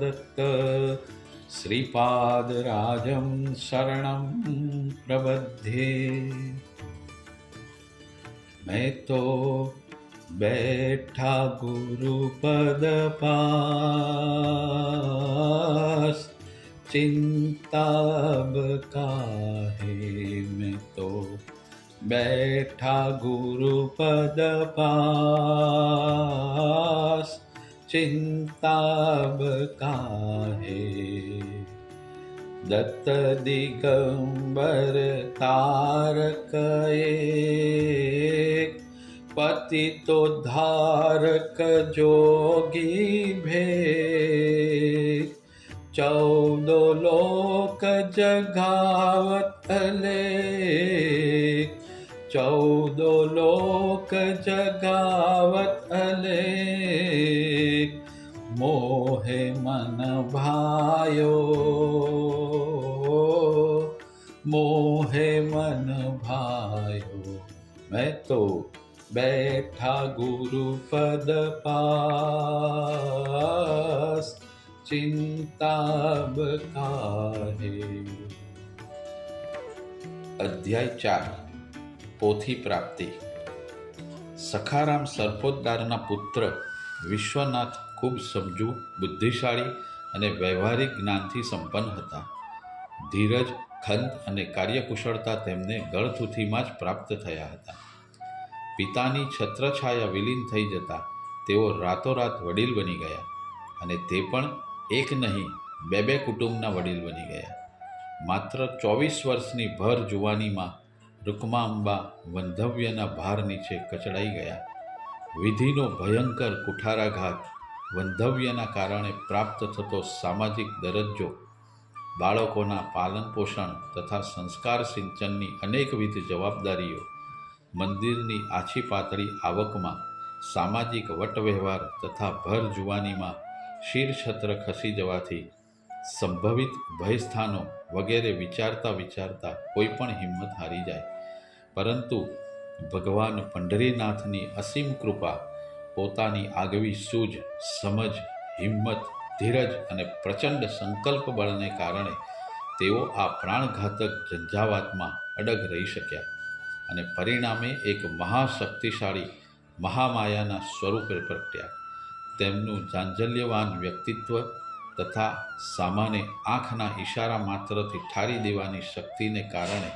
દત્ત શ્રીપાદરાજં શરણં પ્રબધ્યે મેં તો બેઠા ગુરુપદ પાસ ચિંતા કાહે મેં તો બેઠા ગુરુપદ પાસ. ચિંતા કાહે દત્ત દિગંબર તારક એક પતિતો ધારક જોગી ભે ચૌદો લોક જગાવત લેખ ચૌદો લોક જગાવત અલે મોહે મન ભાયો મોહે મન ભાયો મેં તો બેઠા ગુરુ પદ પાસ ચિંતા અધ્યાય ચાર પોથી પ્રાપ્તિ. સખારામ સરપોતદારના પુત્ર વિશ્વનાથ ખૂબ સમજુ, બુદ્ધિશાળી અને વ્યવહારિક જ્ઞાનથી સંપન્ન હતા. ધીરજ, ખંત અને કાર્યકુશળતા તેમને ગળથુથીમાં જ પ્રાપ્ત થયા હતા. પિતાની છત્રછાયા વિલીન થઈ જતા તેઓ રાતોરાત વડીલ બની ગયા અને તે પણ એક નહીં, બે બે કુટુંબના વડીલ બની ગયા. માત્ર ચોવીસ વર્ષની ભર જુવાનીમાં રૂકમાંબા વંધવ્યના ભાર નીચે કચડાઈ ગયા. વિધિનો ભયંકર કુઠારાઘાત વંધવ્યના કારણે પ્રાપ્ત થતો સામાજિક દરજ્જો, બાળકોના પાલન પોષણ તથા સંસ્કાર સિંચનની અનેકવિધ જવાબદારીઓ, મંદિરની આછી પાતળી આવકમાં સામાજિક વટવ્યવહાર તથા ભર જુવાનીમાં શિરછત્ર ખસી જવાથી સંભવિત ભયસ્થાનો વગેરે વિચારતા વિચારતા કોઈ પણ હિંમત હારી જાય. પરંતુ ભગવાન પંઢરીનાથની અસીમ કૃપા, પોતાની આગવી સૂઝ સમજ, હિંમત, ધીરજ અને પ્રચંડ સંકલ્પ બળને કારણે તેઓ આ પ્રાણઘાતક ઝંઝાવાતમાં અડગ રહી શક્યા અને પરિણામે એક મહાશક્તિશાળી મહામાયાના સ્વરૂપે પ્રગટ્યા. તેમનું જાંજલ્યવાન વ્યક્તિત્વ તથા સામાન્ય આંખના ઈશારા માત્રથી ઠારી દેવાની શક્તિને કારણે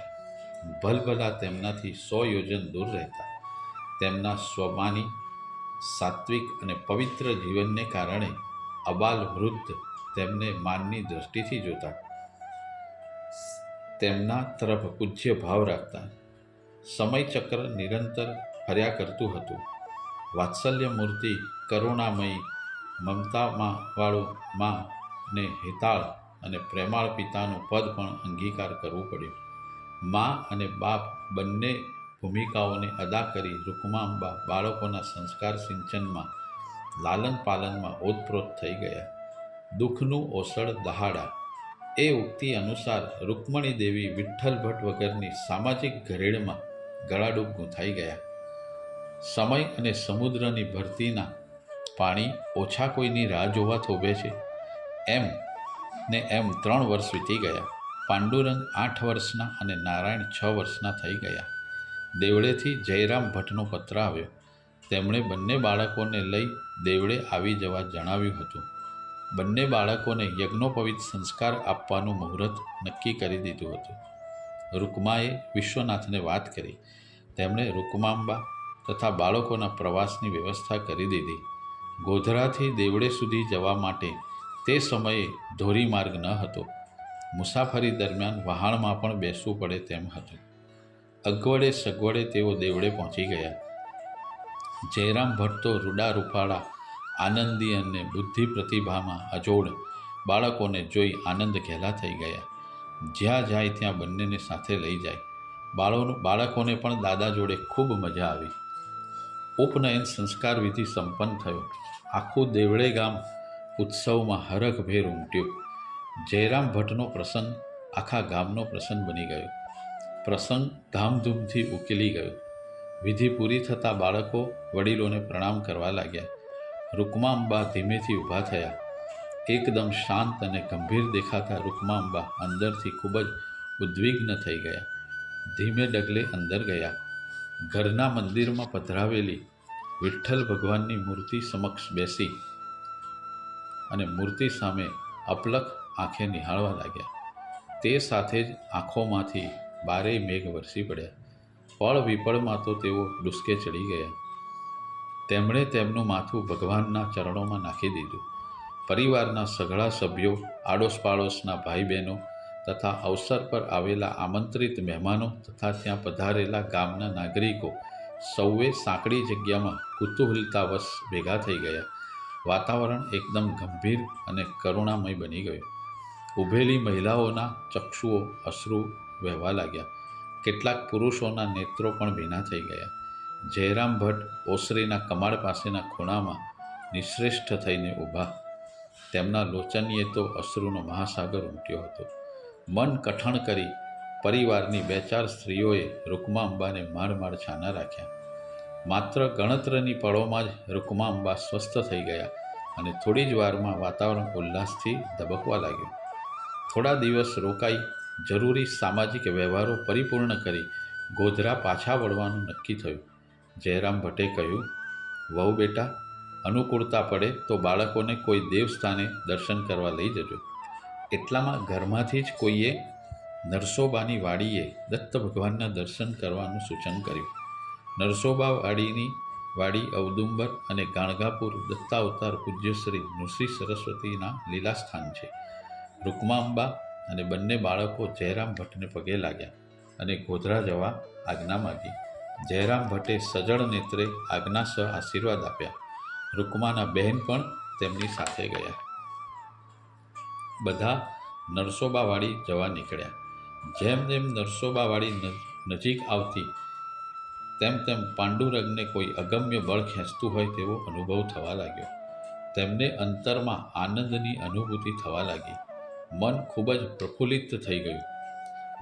ભલભલા તેમનાથી સો યોજન દૂર રહેતા. તેમના સ્વમાની સાત્વિક અને પવિત્ર જીવનને કારણે અબાલ વૃદ્ધ તેમને માનની દૃષ્ટિથી જોતા. તેમના તરફ પૂજ્ય ભાવ રાખતા. સમયચક્ર નિરંતર ફર્યા કરતું હતું. વાત્સલ્ય મૂર્તિ કરુણામયી મમતામાં વાળું માં ને હિતાળ અને પ્રેમાળ પિતાનું પદ પણ અંગીકાર કરવું પડ્યું. મા અને બાપ બંને ભૂમિકાઓને અદા કરી રૂકમાંબા બાળકોના સંસ્કાર સિંચનમાં લાલન પાલનમાં ઓતપ્રોત થઈ ગયા. દુઃખનું ઓસળ દહાડા. એ ઉક્તિ અનુસાર રૂકમણી દેવી વિઠ્ઠલ ભટ્ટ વગરની સામાજિક ઘરેડમાં ગળાડૂબ ગૂંથાઈ ગયા. સમય અને સમુદ્રની ભરતીના પાણી ઓછા કોઈની રાહ જોવા થોભે છે. એમ ને એમ ત્રણ વર્ષ વીતી ગયા. પાંડુરંગ આઠ વર્ષના અને નારાયણ છ વર્ષના થઈ ગયા. દેવળેથી જયરામ ભટ્ટનો પત્ર આવ્યો. તેમણે બંને બાળકોને લઈ દેવળે આવી જવા જણાવ્યું હતું. બંને બાળકોને યજ્ઞોપવિત સંસ્કાર આપવાનું મુહૂર્ત નક્કી કરી દીધું હતું. રૂકમાએ વિશ્વનાથને વાત કરી. તેમણે રૂકમાંબા તથા બાળકોના પ્રવાસની વ્યવસ્થા કરી દીધી. ગોધરાથી દેવળે સુધી જવા માટે તે સમયે ધોરીમાર્ગ ન હતો. મુસાફરી દરમિયાન વહાણમાં પણ બેસવું પડે તેમ હતું. અગવડે સગવડે તેઓ દેવડે પહોંચી ગયા. જયરામ ભટ્ટ, રૂડા રૂપાળા, આનંદી અને બુદ્ધિ પ્રતિભામાં અજોડ બાળકોને જોઈ આનંદ ઘેલા થઈ ગયા. જ્યાં જાય ત્યાં બંનેને સાથે લઈ જાય. બાળો બાળકોને પણ દાદા જોડે ખૂબ મજા આવી. ઉપનયન સંસ્કાર વિધિ સંપન્ન થયો. આખું દેવળે ગામ ઉત્સવમાં હરખભેર ઉમટ્યું. જયરામ ભટ્ટનો પ્રસંગ આખા ગામનો પ્રસંગ બની ગયો. પ્રસંગ ધામધૂમથી ઉકેલી ગયો. વિધિ પૂરી થતાં બાળકો વડીલોને પ્રણામ કરવા લાગ્યા. રૂકમાંબા ધીમેથી ઊભા થયા. એકદમ શાંત અને ગંભીર દેખાતા રૂકમાંબા અંદરથી ખૂબ જ ઉદ્વિગ્ન થઈ ગયા. ધીમે ડગલે અંદર ગયા. ઘરના મંદિરમાં પધરાવેલી વિઠ્ઠલ ભગવાનની મૂર્તિ સમક્ષ બેસી અને મૂર્તિ સામે અપલક આંખે નિહાળવા લાગ્યા. તે સાથે જ આંખોમાંથી બારેય મેઘ વરસી પડ્યા. પળ વિપળમાં તો તેઓ ડુસકે ચડી ગયા. તેમણે તેમનું માથું ભગવાનના ચરણોમાં નાખી દીધું. પરિવારના સઘળા સભ્યો આડોશ પાડોશના ભાઈ બહેનો તથા અવસર પર આવેલા આમંત્રિત મહેમાનો તથા ત્યાં પધારેલા ગામના નાગરિકો સૌએ સાંકડી જગ્યામાં કુતૂહલતાવશ ભેગા થઈ ગયા. વાતાવરણ એકદમ ગંભીર અને કરુણામય બની ગયું. ઊભેલી મહિલાઓના ચક્ષુઓ, અશ્રુ વહેવા લાગ્યા. કેટલાક પુરુષોના નેત્રો પણ ભીના થઈ ગયા. જયરામ ભટ્ટ ઓસરીના કમાડ પાસેના ખૂણામાં નિશ્રેષ્ઠ થઈને ઊભા. તેમના લોચનીએ તો અશ્રુનો મહાસાગર ઉમટ્યો હતો. મન કઠણ કરી પરિવારની બે ચાર સ્ત્રીઓએ રૂકમા અંબાને માડ માડ છાના રાખ્યા. માત્ર ગણતરની પળોમાં જ રૂકમા અંબા સ્વસ્થ થઈ ગયા અને થોડી જ વારમાં વાતાવરણ ઉલ્લાસથી ધબકવા લાગ્યું. થોડા દિવસ રોકાઈ, જરૂરી સામાજિક વ્યવહારો પરિપૂર્ણ કરી ગોધરા પાછા વળવાનું નક્કી થયું. જયરામ ભટ્ટે કહ્યું, વહુ બેટા, અનુકૂળતા પડે તો બાળકોને કોઈ દેવસ્થાને દર્શન કરવા લઈ જજો. એટલામાં ઘરમાંથી જ કોઈએ નરસોબાની વાડીએ દત્ત ભગવાનના દર્શન કરવાનું સૂચન કર્યું. નરસોબા વાડીની વાડી ઔદુંબર અને ગાણગાપુર દત્તાવતાર પૂજ્ય શ્રી નૃસિંહ સરસ્વતીના લીલાસ્થાન છે. રૂકમાંબા અને બંને બાળકો જયરામ ભટ્ટને પગે લાગ્યા અને ગોધરા જવા આજ્ઞા માગી. જયરામ ભટ્ટે સજળ નેત્રે આજ્ઞાસહ આશીર્વાદ આપ્યા. રૂકમાના બહેન પણ તેમની સાથે ગયા. બધા નરસોબાવાડી જવા નીકળ્યા. જેમ જેમ નરસોબાવાળી નજીક આવતી તેમ તેમ પાંડુરંગને કોઈ અગમ્ય બળ ખેંચતું હોય તેવો અનુભવ થવા લાગ્યો. તેમને અંતરમાં આનંદની અનુભૂતિ થવા લાગી. મન ખૂબ જ પ્રફુલ્લિત થઈ ગયું.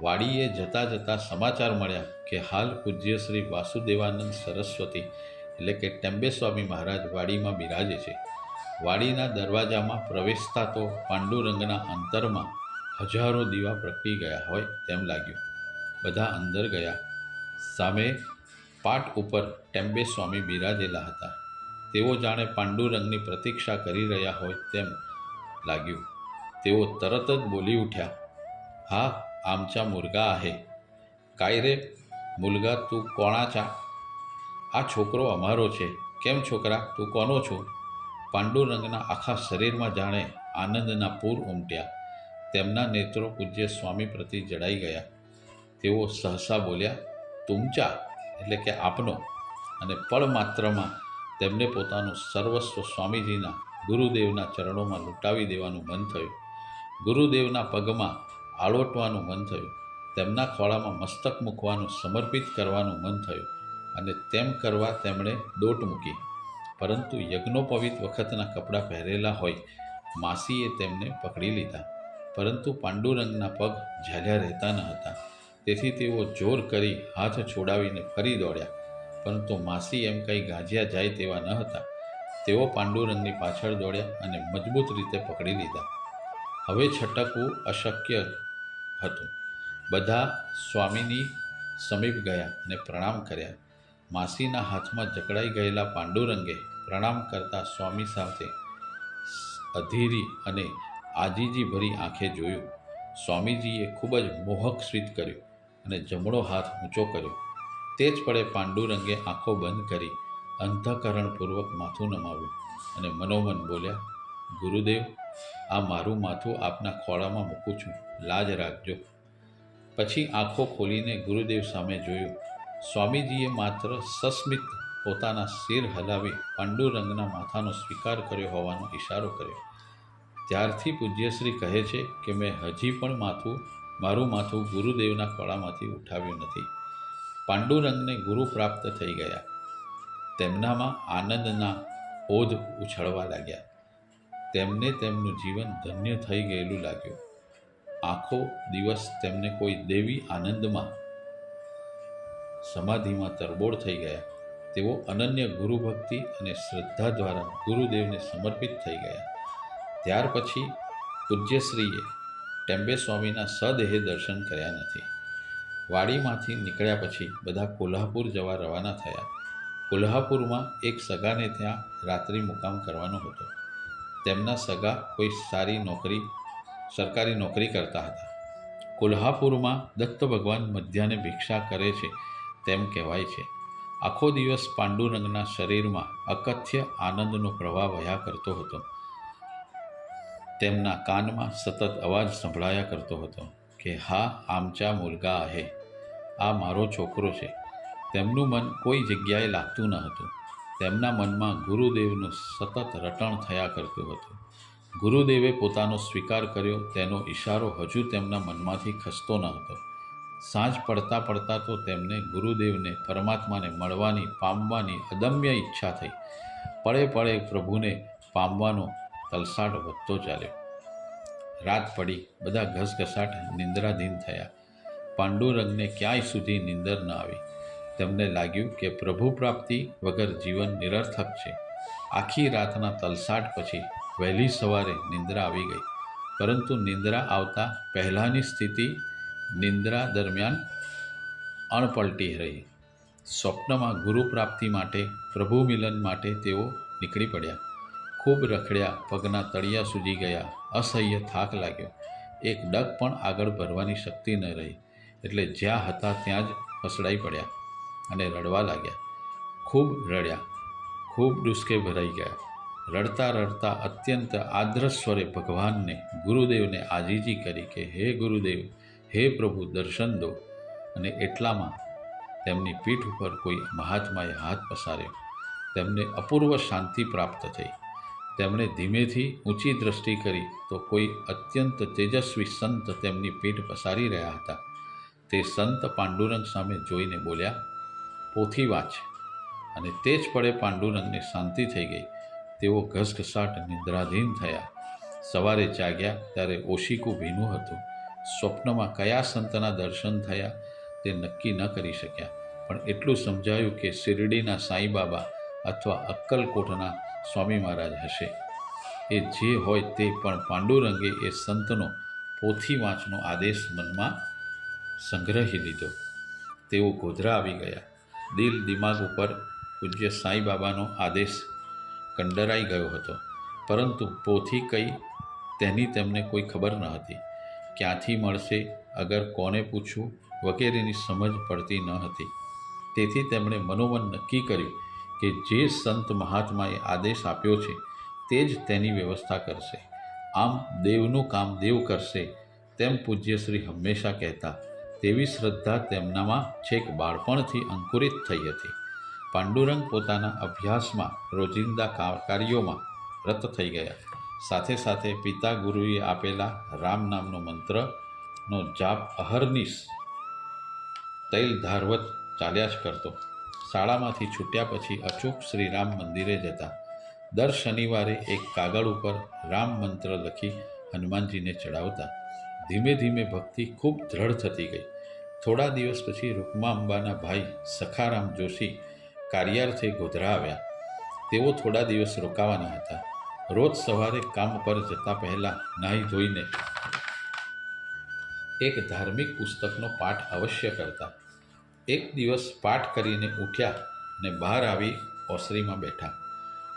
વાડીએ જતાં જતાં સમાચાર મળ્યા કે હાલ પૂજ્ય શ્રી વાસુદેવાનંદ સરસ્વતી એટલે કે ટેમ્બે સ્વામી મહારાજ વાડીમાં બિરાજે છે. વાડીના દરવાજામાં પ્રવેશતા તો પાંડુરંગના અંતરમાં હજારો દીવા પ્રગટી ગયા હોય તેમ લાગ્યું. બધા અંદર ગયા. સામે પાટ ઉપર ટેમ્બે સ્વામી બિરાજેલા હતા. તેઓ જાણે પાંડુરંગની પ્રતીક્ષા કરી રહ્યા હોય તેમ લાગ્યું. તેઓ તરત જ બોલી ઉઠ્યા, હા, આમચા મુર્ગા आहे काय રે મુલગા તું કોણા ચા? આ છોકરો અમારો છે. કેમ છોકરા, તું કોનો છો? પાંડુરંગના આખા શરીરમાં જાણે આનંદના પૂર ઉમટ્યા. તેમના નેત્રો પૂજ્ય સ્વામી પ્રતિ જડાઈ ગયા. તેઓ સહસા બોલ્યા તુમચા એટલે કે આપનો? અને પળ માત્રમાં તેમને પોતાનું સર્વસ્વ સ્વામીજીના ગુરુદેવના ચરણોમાં લૂંટાવી દેવાનું મન થયું. ગુરુદેવના પગમાં આળોટવાનું મન થયું. તેમના ખોળામાં મસ્તક મૂકવાનું, સમર્પિત કરવાનું મન થયું અને તેમ કરવા તેમણે દોટ મૂકી. પરંતુ યજ્ઞોપવિત વખતના કપડાં પહેરેલા હોય, માસીએ તેમને પકડી લીધા. પરંતુ પાંડુરંગના પગ ઝાલ્યા રહેતા ન હતા. તેથી તેઓ જોર કરી હાથ છોડાવીને ફરી દોડ્યા. પરંતુ માસી એમ કંઈ ગાજ્યા જાય તેવા ન હતા. તેઓ પાંડુરંગની પાછળ દોડ્યા અને મજબૂત રીતે પકડી લીધા. હવે છટકવું અશક્ય હતું. બધા સ્વામીની સમીપ ગયા અને પ્રણામ કર્યા. માસીના હાથમાં જકડાઈ ગયેલા પાંડુરંગે પ્રણામ કરતા સ્વામી સાથે અધીરી અને આજીજી ભરી આંખે જોયું. સ્વામીજીએ ખૂબ જ મોહક સ્મિત કર્યું અને જમણો હાથ ઊંચો કર્યો. તે જ પળે પાંડુરંગે આંખો બંધ કરી અંતઃકરણપૂર્વક માથું નમાવ્યું અને મનોમન બોલ્યા ગુરુદેવ, આ મારું માથું આપના ખોળામાં મૂકું છું. લાજ રાખજો. પછી આંખો ખોલીને ગુરુદેવ સામે જોયું. સ્વામીજીએ માત્ર સસ્મિત પોતાના શિર હલાવી પાંડુ રંગના માથાનો સ્વીકાર કર્યો હોવાનો ઈશારો કર્યો. ત્યારથી પૂજ્યશ્રી કહે છે કે મેં હજી પણ માથું, મારું માથું ગુરુદેવના ખોળામાંથી ઉઠાવ્યું નથી. પાંડુરંગને ગુરુ પ્રાપ્ત થઈ ગયા. તેમનામાં આનંદના ઓધ ઉછળવા લાગ્યા. તેમને તેમનું જીવન ધન્ય થઈ ગયેલું લાગ્યું. આખો દિવસ તેમને કોઈ દેવી આનંદમાં, સમાધિમાં તરબોળ થઈ ગયા. તેઓ અનન્ય ગુરુભક્તિ અને શ્રદ્ધા દ્વારા ગુરુદેવને સમર્પિત થઈ ગયા. ત્યાર પછી પૂજ્યશ્રીએ ટેમ્બે સ્વામીના સદેહે દર્શન કર્યા નથી. વાડીમાંથી નીકળ્યા પછી બધા કોલ્હાપુર જવા રવાના થયા. કોલ્હાપુરમાં એક સગાને ત્યાં રાત્રિ મુકામ કરવાનો હતો. તેમના સગા કોઈ સારી નોકરી, સરકારી નોકરી કરતા હતા. કોલ્હાપુરમાં દત્ત ભગવાન મધ્યાને ભિક્ષા કરે છે તેમ કહેવાય છે. આખો દિવસ પાંડુરંગના શરીરમાં અકથ્ય આનંદનો પ્રવાહ વહ્યા કરતો હતો. તેમના કાનમાં સતત અવાજ સંભળાયા કરતો હતો કે, હા, આમચા મુલગા હે. આ મારો છોકરો છે. તેમનું મન કોઈ જગ્યાએ લાગતું ન હતું. તેમના મનમાં ગુરુદેવનું સતત રટણ થયા કરતું હતું. ગુરુદેવે પોતાનો સ્વીકાર કર્યો, તેનો ઇશારો હજુ તેમના મનમાંથી ખસતો ન હતો. સાંજ પડતા પડતા તો તેમને ગુરુદેવને, પરમાત્માને મળવાની, પામવાની અદમ્ય ઈચ્છા થઈ. પળે પળે પ્રભુને પામવાનો તલસાટ વધતો ચાલ્યો. રાત પડી, બધા ઘસઘસાટ નિંદ્રાધીન થયા. પાંડુરંગને ક્યાંય સુધી નિંદર ન આવી. તેમને લાગ્યું કે પ્રભુ પ્રાપ્તિ વગર જીવન નિરર્થક છે. આખી રાતના તલસાટ પછી વહેલી સવારે નિંદ્રા આવી ગઈ. પરંતુ નિંદ્રા આવતા પહેલાંની સ્થિતિ નિંદ્રા દરમિયાન અણપલટી રહી. સ્વપ્નમાં ગુરુ પ્રાપ્તિ માટે, પ્રભુ મિલન માટે તેઓ નીકળી પડ્યા. ખૂબ રખડ્યા, પગના તળિયા સૂજી ગયા, અસહ્ય થાક લાગ્યો. એક ડગ પણ આગળ ભરવાની શક્તિ ન રહી. એટલે જ્યાં હતા ત્યાં જ ફસડાઈ પડ્યા. અને રડવા લાગ્યા. ખૂબ રડ્યા. ખૂબ ડુસકે ભરાઈ ગયા. રડતા રડતા અત્યંત આદ્ર સ્વરે ભગવાનને, ગુરુદેવને આજીજી કરી કે, હે ગુરુદેવ, હે પ્રભુ, દર્શન દો. અને એટલામાં તેમની પીઠ ઉપર કોઈ મહાત્માએ હાથ પસાર્યો. તેમને અપૂર્વ શાંતિ પ્રાપ્ત થઈ. તેમણે ધીમેથી ઊંચી દ્રષ્ટિ કરી તો કોઈ અત્યંત તેજસ્વી સંત તેમની પીઠ પસારી રહ્યા હતા. તે સંત પાંડુરંગ સામે જોઈને બોલ્યા પોથી વાંચ અને તે જ પળે પાંડુરંગને શાંતિ થઈ ગઈ. તેઓ ઘસઘસાટ નિદ્રાધીન થયા. સવારે જાગ્યા ત્યારે ઓશિકું ભીનું હતું. સ્વપ્નમાં કયા સંતના દર્શન થયા તે નક્કી ન કરી શક્યા. પણ એટલું સમજાયું કે શિરડીના સાંઈબાબા અથવા અક્કલકોટના સ્વામી મહારાજ હશે. એ જે હોય તે પણ પાંડુરંગે એ સંતનો પોથી વાંચનો આદેશ મનમાં સંગ્રહી લીધો. તેઓ ગોધરા આવી ગયા. દિલ દિમાગ ઉપર પૂજ્ય સાંઈ બાબાનો આદેશ કંડરાઈ ગયો હતો. પરંતુ પોથી કઈ તેની તેમને કોઈ ખબર ન હતી. ક્યાંથી મળશે અગર કોને પૂછવું વગેરેની સમજ પડતી ન હતી. તેથી તેમણે મનોમન નક્કી કર્યું કે જે સંત મહાત્માએ આદેશ આપ્યો છે તે જ તેની વ્યવસ્થા કરશે. આમ દેવનું કામ દેવ કરશે તેમ પૂજ્યશ્રી હંમેશા કહેતા તેવી શ્રદ્ધા તેમનામાં છેક બાળપણથી અંકુરિત થઈ હતી. પાંડુરંગ પોતાના અભ્યાસમાં રોજિંદા કાર્યોમાં રત થઈ ગયા. સાથે સાથે પિતા ગુરુએ આપેલા રામ નામનો મંત્રનો જાપ અહર્નિશ તૈલ ધારવત ચાલ્યા જ કરતો. શાળામાંથી છૂટ્યા પછી અચૂક શ્રીરામ મંદિરે જતા. દર શનિવારે એક કાગળ ઉપર રામ મંત્ર લખી હનુમાનજીને ચડાવતા ધીમે ધીમે ભક્તિ ખૂબ દ્રઢ થતી ગઈ. થોડા દિવસ પછી રૂકમા અંબાના ભાઈ સખારામ જોશી કાર્યાર્થે ગોધરા આવ્યા. તેઓ થોડા દિવસ રોકાવાના હતા. રોજ સવારે કામ પર જતા પહેલાં નાહી ધોઈને એક ધાર્મિક પુસ્તકનો પાઠ અવશ્ય કરતા. એક દિવસ પાઠ કરીને ઉઠ્યા અને બહાર આવી ઓસરીમાં બેઠા.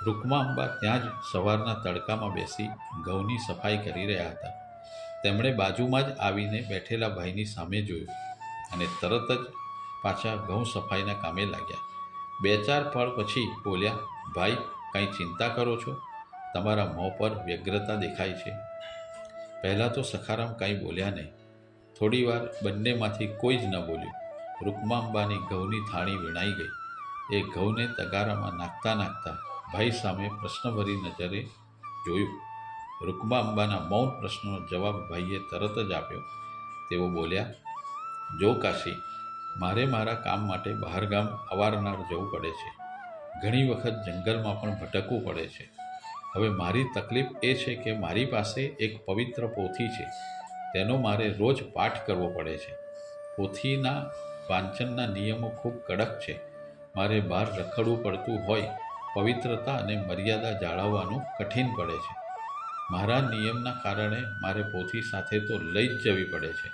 રૂકમા અંબા ત્યાં જ સવારના તડકામાં બેસી ઘઉંની સફાઈ કરી રહ્યા હતા. તેમણે બાજુમાં જ આવીને બેઠેલા ભાઈની સામે જોયું અને તરત જ પાછા ઘઉં સફાઈના કામે લાગ્યા. બે ચાર પળ પછી બોલ્યા, ભાઈ, કંઈ ચિંતા કરો છો? તમારા મોં પર વ્યગ્રતા દેખાય છે. પહેલાં તો સખારામ કાંઈ બોલ્યા નહીં. થોડીવાર બંનેમાંથી કોઈ જ ન બોલ્યું. રૂકમાંબાની ઘઉંની થાળી વીણાઈ ગઈ. એ ઘઉંને તગારામાં નાખતા નાખતા ભાઈ સામે પ્રશ્નભરી નજરે જોયું. રૂકમા અંબાના મૌન પ્રશ્નનો જવાબ ભાઈએ તરત જ આપ્યો. તેઓ બોલ્યા, જો કાશી, મારે મારા કામ માટે બહારગામ અવારનવાર જવું પડે છે. ઘણી વખત જંગલમાં પણ ભટકવું પડે છે. હવે મારી તકલીફ એ છે કે મારી પાસે એક પવિત્ર પોથી છે. તેનો મારે રોજ પાઠ કરવો પડે છે. પોથીના વાંચનના નિયમો ખૂબ કડક છે. મારે બહાર રખડવું પડતું હોય, પવિત્રતા અને મર્યાદા જાળવવાનું કઠિન પડે છે. મારા નિયમના કારણે મારે પોથી સાથે તો લઈ જ જવી પડે છે.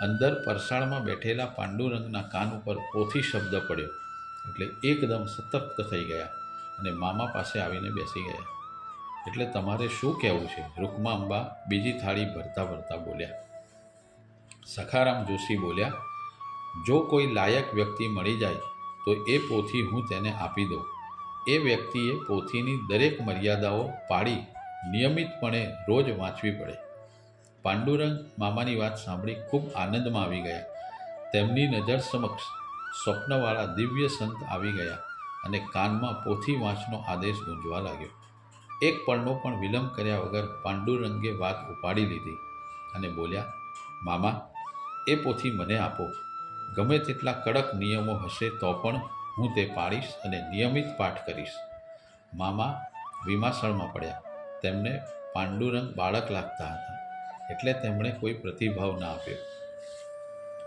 અંદર પરસાળમાં બેઠેલા પાંડુરંગના કાન ઉપર પોથી શબ્દ પડ્યો. એટલે એકદમ સતર્ક થઈ ગયા અને મામા પાસે આવીને બેસી ગયા. એટલે તમારે શું કહેવું છે? રૂકમા અંબા બીજી થાળી ભરતા ભરતા બોલ્યા. સખારામ જોશી બોલ્યા, જો કોઈ લાયક વ્યક્તિ મળી જાય, તો એ પોથી હું તેને આપી દઉં. એ વ્યક્તિએ પોથીની દરેક મર્યાદાઓ પાડી નિયમિતપણે રોજ વાંચવી પડે. પાંડુરંગ મામાની વાત સાંભળી ખૂબ આનંદમાં આવી ગયા. તેમની નજર સમક્ષ સ્વપ્નવાળા દિવ્ય સંત આવી ગયા અને કાનમાં પોથી વાંચનો આદેશ ગુંજવા લાગ્યો. એક પળનો પણ વિલંબ કર્યા વગર પાંડુરંગે વાત ઉપાડી લીધી અને બોલ્યા, મામા, એ પોથી મને આપો. ગમે તેટલા કડક નિયમો હશે તો પણ હું તે પાળીશ અને નિયમિત પાઠ કરીશ. મામા વિમાસળમાં પડ્યા. તેમને પાંડુરંગ બાળક લાગતા હતા, એટલે તેમણે કોઈ પ્રતિભાવ ના આપ્યો.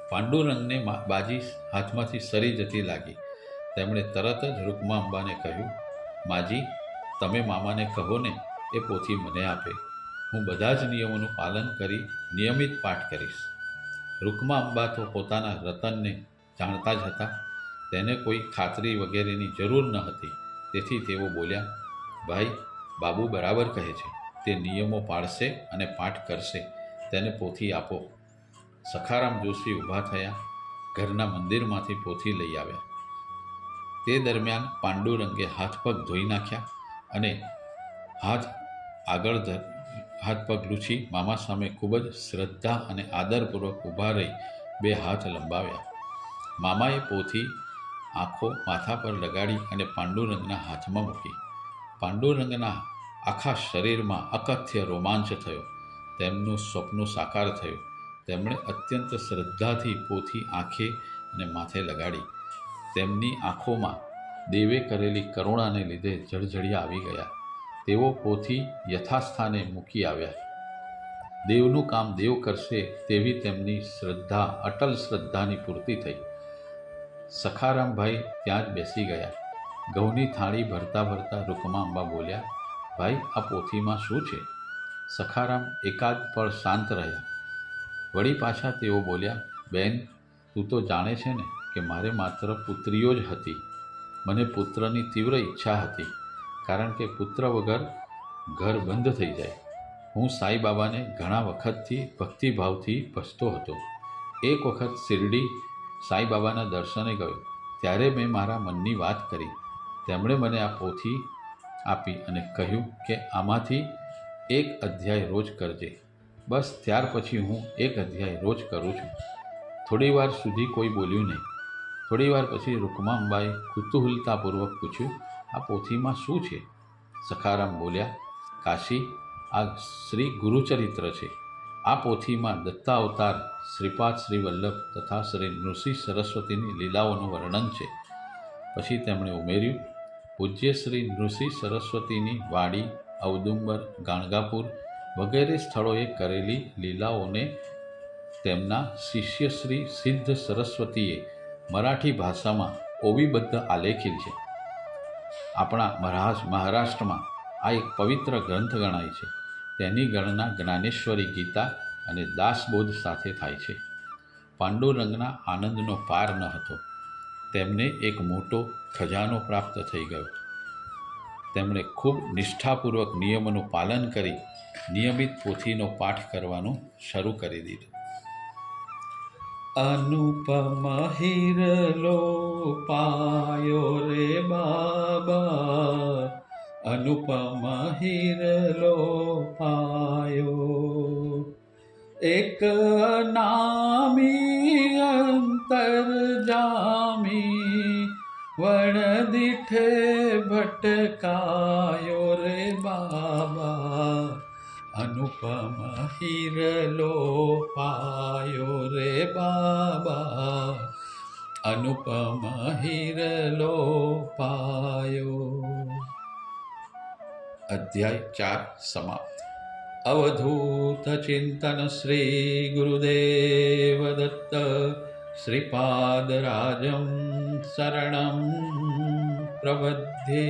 પાંડુરંગને બાજી હાથમાંથી સરી જતી લાગી. તેમણે તરત જ રૂકમા અંબાને કહ્યું, માજી, તમે મામાને કહો ને, એ પોથી મને આપે. હું બધા જ નિયમોનું પાલન કરી નિયમિત પાઠ કરીશ. રૂકમા અંબા તો પોતાના રતનને જાણતા જ હતા. તેને કોઈ ખાતરી વગેરેની જરૂર ન હતી. તેથી તેઓ બોલ્યા, ભાઈ બાબુ બરાબર કહે છે, તે નિયમો પાળશે અને પાઠ કરશે. તેને પોથી આપો. સખારામ જોશી ઊભા થયા, ઘરના મંદિરમાંથી પોથી લઈ આવ્યા. તે દરમિયાન પાંડુરંગે હાથ પગ ધોઈ નાખ્યા અને હાથ આગળ હાથ પગ લૂછી મામા સામે ખૂબ જ શ્રદ્ધા અને આદરપૂર્વક ઊભા રહી બે હાથ લંબાવ્યા. મામાએ પોથી આંખો માથા પર લગાડી અને પાંડુરંગના હાથમાં મૂકી. પાંડુરંગના આખા શરીરમાં અકથ્ય રોમાંચ થયો. તેમનું સ્વપ્ન સાકાર થયું. તેમણે અત્યંત શ્રદ્ધાથી પોથી આંખે અને માથે લગાડી. તેમની આંખોમાં દેવે કરેલી કરુણાને લીધે જળજળિયા આવી ગયા. તેઓ પોથી યથાસ્થાને મૂકી આવ્યા. દેવનું કામ દેવ કરશે તેવી તેમની શ્રદ્ધા, અટલ શ્રદ્ધાની પૂર્તિ થઈ. સખારામભાઈ ત્યાં જ બેસી ગયા. ઘઉંની થાળી ભરતા ભરતા રૂકમા અંબા બોલ્યા, ભાઈ, આ પોથીમાં શું છે? સખારામ એકાદ પળ શાંત રહ્યા. વળી પાછા તેઓ બોલ્યા, બેન, તું તો જાણે છે ને કે મારે માત્ર પુત્રીઓ જ હતી. મને પુત્રની તીવ્ર ઈચ્છા હતી, કારણ કે પુત્ર વગર ઘર બંધ થઈ જાય. હું સાંઈબાબાને ઘણા વખતથી ભક્તિભાવથી ભસતો હતો. એક વખત શિરડી સાંઈબાબાના દર્શને ગયો. ત્યારે મેં મારા મનની વાત કરી. તેમણે મને આ પોથી આપી અને કહ્યું કે આમાંથી એક અધ્યાય રોજ કરજે. બસ ત્યાર પછી હું એક અધ્યાય રોજ કરું છું. થોડી વાર સુધી કોઈ બોલ્યું નહીં. થોડી વાર પછી રૂકમા અંબાએ કુતૂહલતાપૂર્વક પૂછ્યું, આ પોથીમાં શું છે? સખારામ બોલ્યા, કાશી, આ શ્રી ગુરુચરિત્ર છે. આ પોથીમાં દત્તા અવતાર શ્રીપાદ શ્રી વલ્લભ તથા શ્રી નૃસિંહ સરસ્વતીની લીલાઓનું વર્ણન છે. પછી તેમણે ઉમેર્યું પૂજ્ય શ્રી નૃસિંહ સરસ્વતીની વાડી, ઔદુંબર, ગાણગાપુર વગેરે સ્થળોએ કરેલી લીલાઓને તેમના શિષ્ય શ્રી સિદ્ધ સરસ્વતીએ મરાઠી ભાષામાં ઓબીબદ્ધ આલેખી છે. આપણા મહારાષ્ટ્ર મહારાષ્ટ્રમાં આ એક પવિત્ર ગ્રંથ ગણાય છે. તેની ગણના જ્ઞાનેશ્વરી ગીતા અને દાસબોધ સાથે થાય છે. પાંડુરંગના આનંદનો પાર ન હતો. તેમને એક મોટો ખજાનો પ્રાપ્ત થઈ ગયો. તેમણે ખૂબ નિષ્ઠાપૂર્વક નિયમોનું પાલન કરી નિયમિત પોથીનો પાઠ કરવાનું શરૂ કરી દીધું. અનુપમ હિરલો પાયો રે બાબા, અનુપમ હિરલો પાયો એક નામી અંતર જામી વણ દીઠે ભટકાયો રે બાબા અનુપમ હિરલો પાયો રે બાબા અનુપમ હિરલો પાયો અધ્યાય ચાર સમાપ્ત અવધૂત ચિંતન श्रीपादराजं शरणं प्रबध्ये